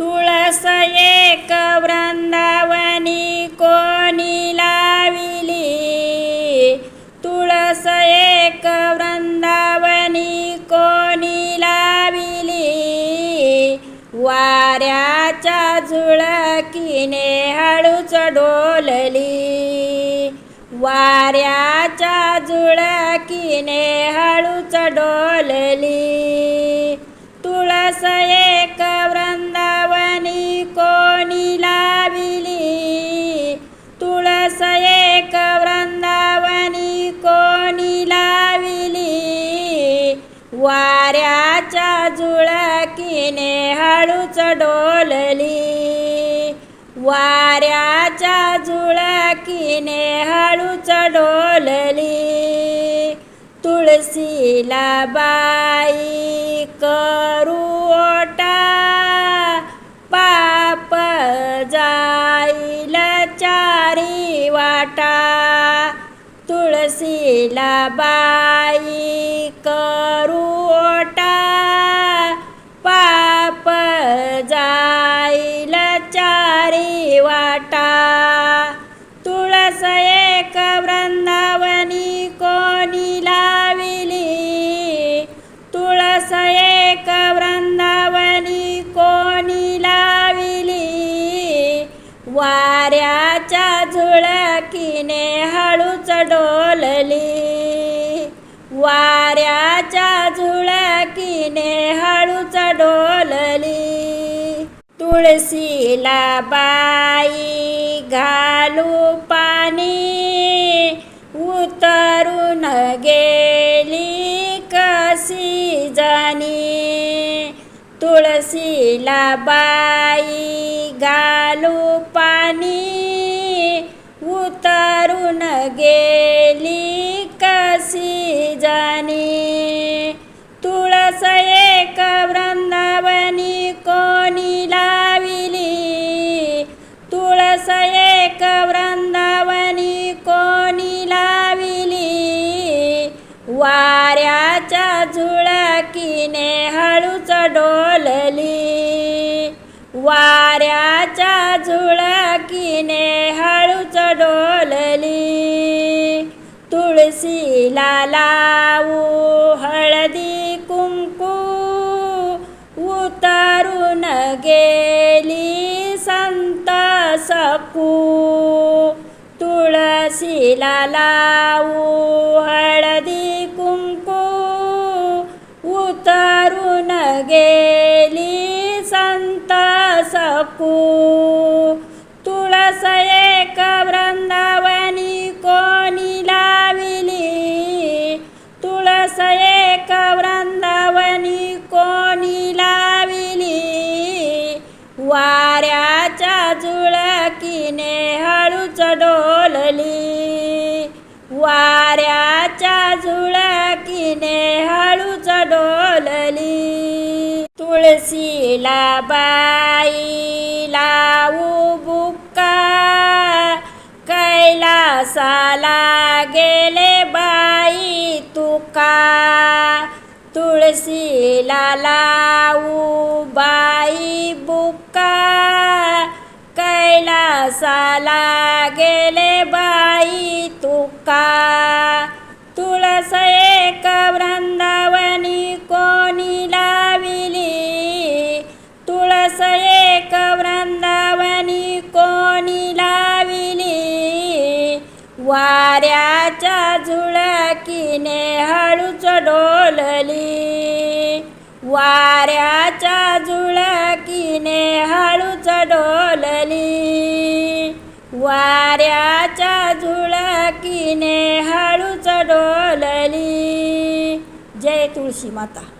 तुळस एक वृंदावनी कोणी लाविली? तुळस एक वृंदावनी कोणी लाविली? वाऱ्याच्या झुळकीने हळूच डोलली. वाऱ्याच्या झुळकीने हळूच डोलली. वाऱ्याच्या जुळकीने हळूच डोलली. वाऱ्याच्या जुळकीने हळूच डोलली. तुळशीला बाई करू ओटा पाप जाईल चारी वाटा. तुळशीला बाई करू वाऱ्याच्या झुळकीने हळूच डोलली. वाऱ्याच्या झुळकीने हळूच डोलली. तुळशीला बाई घालू पाणी उतरून गेली कशी जाणी. तुळशीला बाई घा उतरून गेली कशी जाणी? तुळस एक वृंदावनी कोणी लाविली? तुळस एक वृंदावनी कोणी लाविली? वाऱ्याच्या झुळकीने हळूच डोलली. वाऱ्याच्या झुळकीने हळूच डोल तुळशीला लावू हळदी कुंकू उतरून गेली संत सकू तुळशीला लावू हळदी कुंकू उतरून गेली संत सकू वाऱ्याच्या झुळकीने हळूच डोलली. वाऱ्याच्या झुळकीने हळूच डोलली. तुळशीला बाईला लावू बुक्का कैलासाला गेले बाई तुका. तुळशीला लावू कैलासाला गेले बाई तुका. तुळस एक वृंदावनी कोणी लाविली. तुळस एक वृंदावनी कोणी लाविली. वाऱ्याच्या झुळकीने हळूच डोलली. वाऱ्याच्या झुळकीने हळूच डोलली. वाऱ्याच्या झुळकीने हळूच डोलली. जय तुळशी माता.